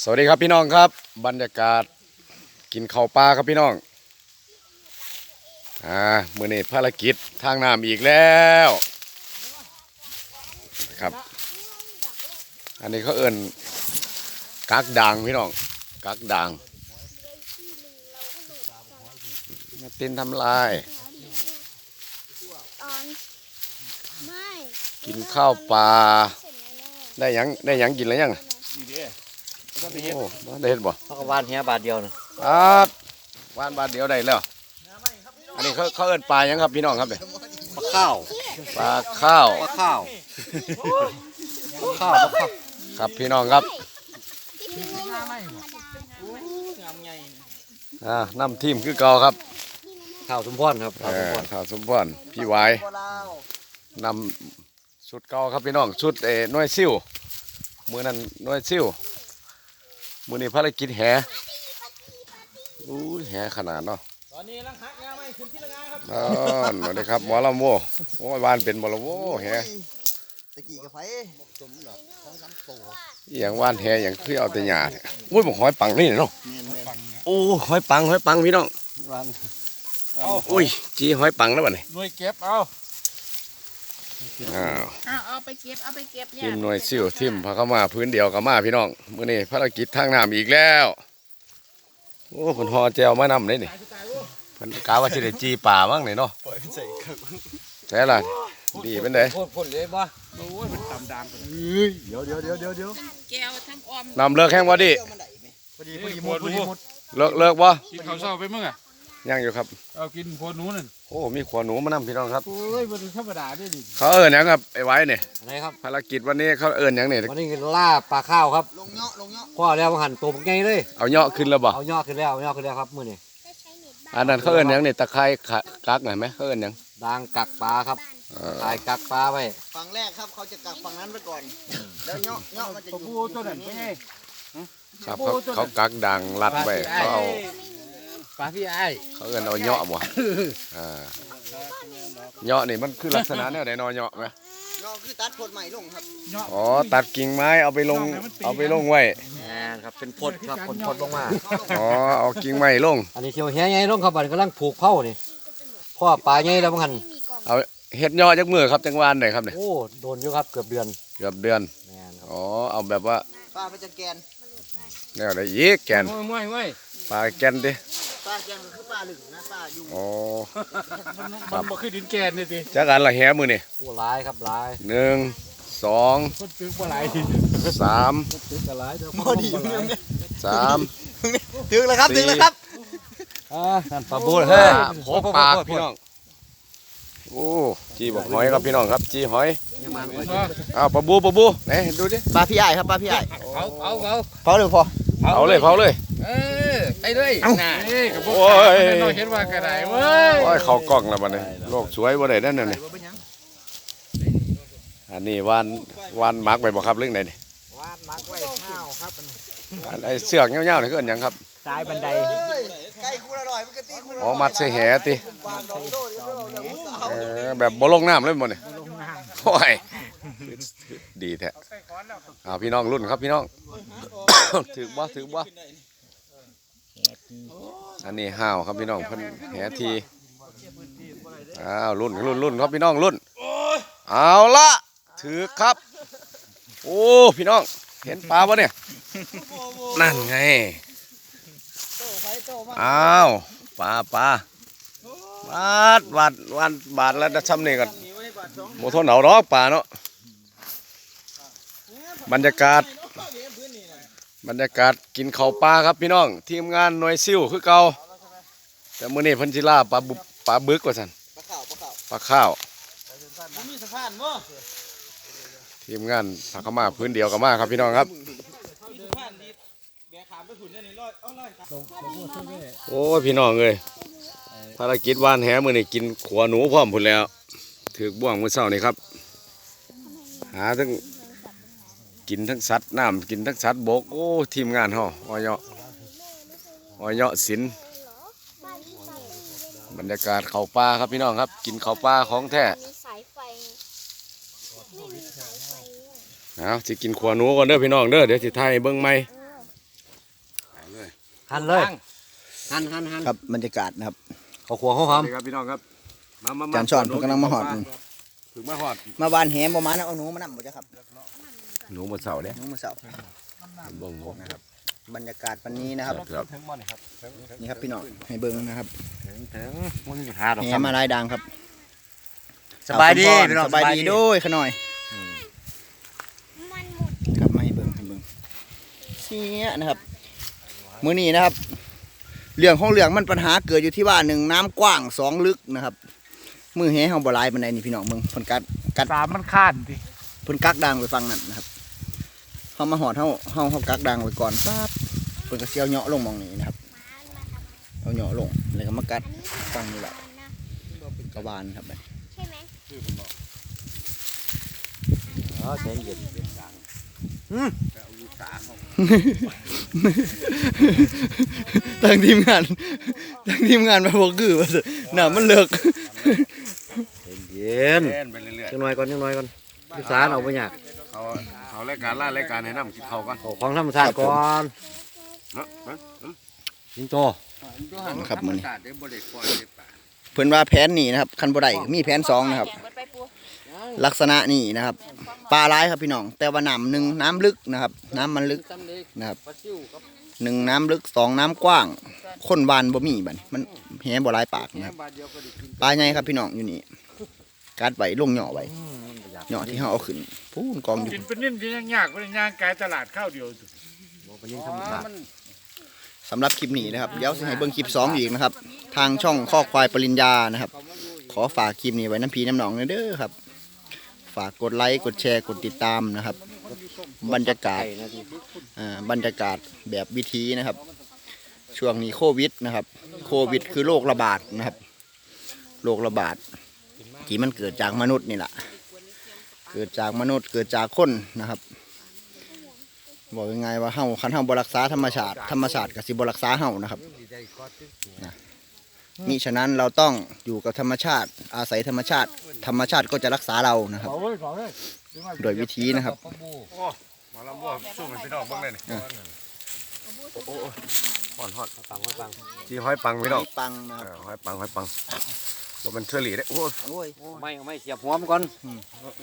สวัสดีครับพี่น้องครับ บรรยากาศกินข้าวปลาครับพี่น้องอ่ามือนี้ภารกิจทางน้ำอีกแล้วครับ อันนี้เขาเอิ่นกักด่างพี่น้องกักด่างมาตินทำลาย กินข้าวปลาได้ยังได้ยังกินแล้วยัง โอ้ได้เห็นบ่เขาก็วานเฮียบาทเดียวนะครับวานบาทเดียวได้แล้ว อันนี้เขาเขาเอิ้นปลาหยังครับพี่น้องครับเนี่ยปลาข้าวปลาข้าว ปลาข้าวปลาข้าวปลาข้าวครับพี่น้องครับอ่าน้ำทีมคือเก่าครับข้าวสมพรครับเอข้าวสมอพรข้าวสมพรพี่ไว้นำชุดเก่าครับพี่น้องชุดเอ่อหน่วยซิ่วมือนั้นหน่วยซิ่ว มือนี้ภารกิจแห่อู้ยแห่ขนาดเนาะตอนนี้ลังหักงาไม่ขึ้นที่ละงาครับอ๋อสวัสดีครับหมอลำโวโอ้ยบ้านเป็นหมอลำโวแห่ตะกี้กับไฟจมหรอกท้องซ้ำโตอหย่างว่านแห่อย่างคือเอาแต่หญ้าเนี่ยอุ้ยบอกหอยปังนี่เนาะเมียนเมียนโอ้หอยปังหอยปังพี่น้องวานอุ้ยจีหอยปังแล้วบ่เนี่ยหน่วยเก็บเอา อ้าวเอาเอาไปเก็บเอาไปเก็บทีมหน่วยซิ่วทีมพาเข้ามาพื้นเดียวกับมาพี่น้องมื้อนี้ภารกิจทางน้ำอีกแล้วโอ้เพิ่นฮอแจวมานำเลยนี่เพิ่นกะว่าสิได้จีป่าบ้างนี่เนาะปล่อยใส่ครับแท้ล่ะดีเป็นไดพ่นพ่นเลยบ่โอ้ยมันต่ำดามกันเดี๋ยวเดี๋ยวเดี๋ยวเดี๋ยวเดี๋ยวแก้วทั้งออมนำเลิกแห้งบ่ดิเดี๋ยวมันได้ไหมพอดีพอดีหมดพอดีหมดเลิกเลิกบ่กินข้าวเช้าไปมึงอะ ยังอยู่ครับ เอากินโพดหนูนั่นโอ้มีขวหนูมานำพี่น้องครับ โอ้ยมันธรรมดาด้วยดิเขาเอิ้นหยังครับไอ้ไว้นี่อะไรครับ ภารกิจวันนี้เขาเอิ้นหยังนี่วันนี้ล่าปลาข้าวครับลงเนาะลงเนาะพ่อแล้วหันตัวไงเลยเอาเหยาะขึ้นแล้วบ่เอายอดขึ้นแล้วเอายอดขึ้นแล้วครับมื้อนี้ๆจะใช้เน็ตบ้าอันนั้นเขาเอิ้นหยังนี่ตะไคร้ขะกักหน่อยไหมเขาเอิ้นหยังดางกักปลาครับเออตายกักปลาไว้ฝั่งแรกครับเขาจะกักฝั่งนั้นไว้ก่อน แล้วเนาะเนาะมันจะอตัวยู่ผู้ตัวนั้นไม่ไงครับเขาเขากักดังรัดไว้เขาเอา ปลาพี่ไอ้เขาเอิ้นเอาเหยาะบ่อ่าเหยาะนี่มันคือลักษณะแนวใดเนอเหยาะไหมเนาะคือตัดผลใหม่ลงครับอ๋อตัดกิ่งไม้เอาไปลงเอาไปลงไว้แม่นครับเป็นพดครับพดพดลงมาอ๋อเอากิ่งไม้ลง อันนี้เที่ยวเฮียไงลงครับบัดกำลังผูกเผานี่พ่อปลาไงแล้วบ่หันไม่มีกล่องเอาเฮ็ดเหยาะจักมือครับจังหวานได้ครับเนี่ยโอ้โดนอยู่ครับเกือบเดือน เกือบเดือนแม่นครับอ๋อเอาแบบว่าป้าไปจะแกนแนวใดอีกแกนโอ้ยไม่ไม่ปลาแกนดิ ป้าแกนคือป้าหลึงนะป้าอยู่อ๋อมันบ่คือดินแกนนี่สิจักอันละแหมือนี่ผู้ร้ายครับร้ายหนึ่งสองคนตึกบ่ไหลสามตึกกระร้ายเด้อพอดีอยู่เนี่ยสามถึงแล้วครับถึงแล้วครับอ่านั่นปลาบูห้าหกปากพี่น้องโอ้จีบอกหอยครับพี่น้องครับจีหอยยังมันไว้เอาปลาบูปลาบูไหนดูดิป้าพี่ไอ้ครับป้าพี่ไอ้เอาเอาเอาพอหรือพอเผาเลยเผาเลย เออไปเลยน่ะเอ้ยกับพวกโอ้ยน้อยเห็นว่ากระไดเว้ยโอ้ยเขากล้องแล้วบัดนี้โลกสวยบ่ได้นั่นน่ะนี่อันนี้วานวานมักไปบ่ครับเรื่องไหนนี่วาดมักไว้ข้าวครับอันไอ้เสือกเงี้ยวๆนี่คืออันหยังครับสายบันไดใกล้คู่ละร้อยมันก็ตีคู่ละอ๋อมัดใส่แหติวางดอกโดดเดี๋ยวเราเดี๋ยวเอาเออแบบบ่ลงน้ำเลยบ่นี่โอ้ยดีแท้เอาพี่น้องรุ่นครับพี่น้องถือบ่ถือบ่ อันนี้ห้าวครับพี่น้องเพิ่นแหทีอ้าวรุ่นรุ่นรุ่นครับพี่น้องรุ่นเอาละถือครับ โอ้พี่น้องเห็นปลาปะเนี่ยนั่นไงอ้าวปลาปลาบาดบาดบาดบาดแล้วจะช้ำนี่กันโมทนเอาดอกปลาเนาะบรรยากาศ บรรยากาศกินข้าวปลาครับพี่น้อง ทีมงานหน่วยซิ่วคือเก่าแต่มื้อนี้เพันธิล่าปลาบุปลาบึกว่าซั่นปลาข้าวปลาข้าวปลาข้าวมีสะพานบ่ทีมงานผักขาวมาพื้นเดียวกับมาครับพี่น้องครับโอ้ยพี่น้องเอ้ยภารกิจว่านแหมือนี่กินขัวหนูพร้อมพุ่นแล้ว ถือบ่วงมื้อเช้านี่ครับ หาทั้ง กินทั้งสัตว์น้ำกินทั้งสัตว์บกโอ้ทีมงานเฮาออยออยศิลป์บรรยากาศเขาป่าครับพี่น้องครับ กินเขาป่าของแท้มีสายไฟไม่มีสายไฟเอาสิกินขัวหนูก่อนเด้อพี่น้องเด้อเดี๋ยวสิถ่ายให้เบิ่งใหม่หั่นเลยหันหันหันครับบรรยากาศนะครับเขาขัวเขาหอมนี่ครับพี่น้องครับมามาจานช้อนเพิ่นกำลังมาหอดถึงมาหอดมาบานแหบ่มานะเอาหนูมานำบ่จ้ะครับ หนูหมดเสาเด้หนูมาเสาเบิ่งหนูบรรยากาศวันนี้นะครับ ครับนี่ครับพี่น้องให้เบิ่งนะครับถึงมันมีปัญหาดอกแหครับ มาลายดังครับสบายดีเอพี่น้องสบายดีด้วยขะหน่อยมันหมดครับมาให้เบิ่งให้เบิ่งเสียนะครับมื้อนี้นะครับ เรื่องของเรื่องมันปัญหาเกิดอยู่ที่ว่าหนึ่งน้ำกว้างสองลึกนะครับ มือแหเฮาบ่หลายปานใดนี่พี่น้องเบิ่งเพิ่นกัดกัดตามมันข้านดิเพิ่นกักดังไปฟังนั่นนะครับ เฮามาหอดเฮาเฮาเฮากักดังไว้ก่อนปั๊บเพิ่นก็สิเอาเหยาะลงหมองนี้นะครับเอาเหยาะลงแล้วก็มากัดฟังนี่แหละนะกระบาลครับบัดใช่ไหมอ๋อใจเย็นทางทีมงานทางทีมงานมาบอกคือว่าสิน่ะมันเลิกเย็นเล่นไปเรื่อยจังหน่อยก่อนจังหน่อยก่อนพิสารเอาไปยากๆเขาเขา รายการล่ารายการให้นำกินข้าวกันเอาของธรรมชาติก่อนเนาะเนาะเนาะสิงโตครับมื้อนี้ตัดได้บ่ได้ปล่อยได้ปะเพิ่นว่าแผนนี่นะครับคันบ่ได้มีแผนสองนะครับแกงเบิดไปปูลักษณะนี่นะครับปลาร้ายครับพี่น้อง แต่ว่าน้ำหนึ่งน้ำลึกนะครับ น้ำมันลึกนะครับหนึ่งน้ำลึกสองน้ำกว้าง คนบานบ่มีบัดนี้มันแหบ่หลายปากนะครับปลาใหญ่ครับพี่น้องอยู่นี่กัดไว้ลงเหยาะไว้เหยาะที่เฮาเอาขึ้นพูนกองอยู่กินเป็นนิ่มที่ยังยากเป็นย่างกายตลาดข้าวเดียวบ่เป็นยังธรรมชาติสำหรับคลิปนี้นะครับเดี๋ยวสิให้เบิ่งคลิปสองอีกนะครับ ทางช่องข้อควายปริญญานะครับ ขอฝากคลิปนี้ไว้น้ำพีน้ำหนองเด้อครับ ฝากกดไลค์กดแชร์กดติดตามนะครับ บรรยากาศไก่นะทีอ่าบรรยากาศแบบวิธีนะครับ ช่วงนี้โควิดนะครับ โควิด คือโรคระบาดนะครับโรคระบาดที่มันเกิดจากมนุษย์นี่แหละ เกิดจากมนุษย์เกิดจากคนนะครับ บอกยังไงว่าเฮาคันเฮาบรักษาธรรมชาติธรรมชาติกับสิบรักษาเฮานะครับมิฉะนั้นเราต้องอยู่กับธรรมชาติ อาศัยธรรมชาติ ธรรมชาติก็จะรักษาเรานะครับเอาไว้ก่อนเลยโดยวิธีนะครับมาลำบ่สู้ให้พี่น้องเบิ่งเลยนี่อะโอ้โหฮอดฮอดปังไว้ปังจีห้อยปังพี่น้องปังนะเอครับอห้อยปังห้อยปัง บ่เป็นเชื่อหลีเด้โอ้โอ้ยไม่เอาไม่เสียบหัวมันก่อน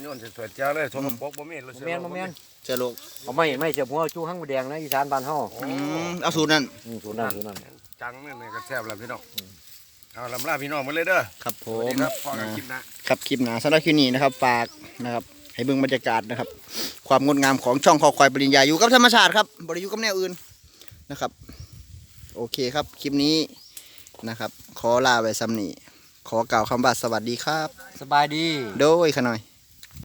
โยนสวยๆเจ้าเลยสมปกบ่มีรู้สึกแม่นบ่แม่นเจอโรคเอาไม่ไม่เสียบหัวจู้ข้างแดงนะอีสานบ้านเฮาอืมเอาสูตรนั้นอืมสูตรนั้นสูตรนั้นจังนี่ก็แซ่บแล้วพี่น้องเอาลำลาพี่น้องมาเลยเด้อครับผสวัสมดีครับพอกันคลิปหน้าครับคลิปหนาสำหรับคลิปนี้นะครับฝากนะครับให้เบิ่งบรรยากาศนะครับ ความงดงามของช่องคอควายปริญญาอยู่กับธรรมชาติครับบริอยู่กับแนวอื่นนะครับ โอเคครับคลิปนี้นะครับ ขอลาไว้ซ้ำนี้ ขอกล่าวคำว่าสวัสดีครับ สบายดี โดยขะหน่อย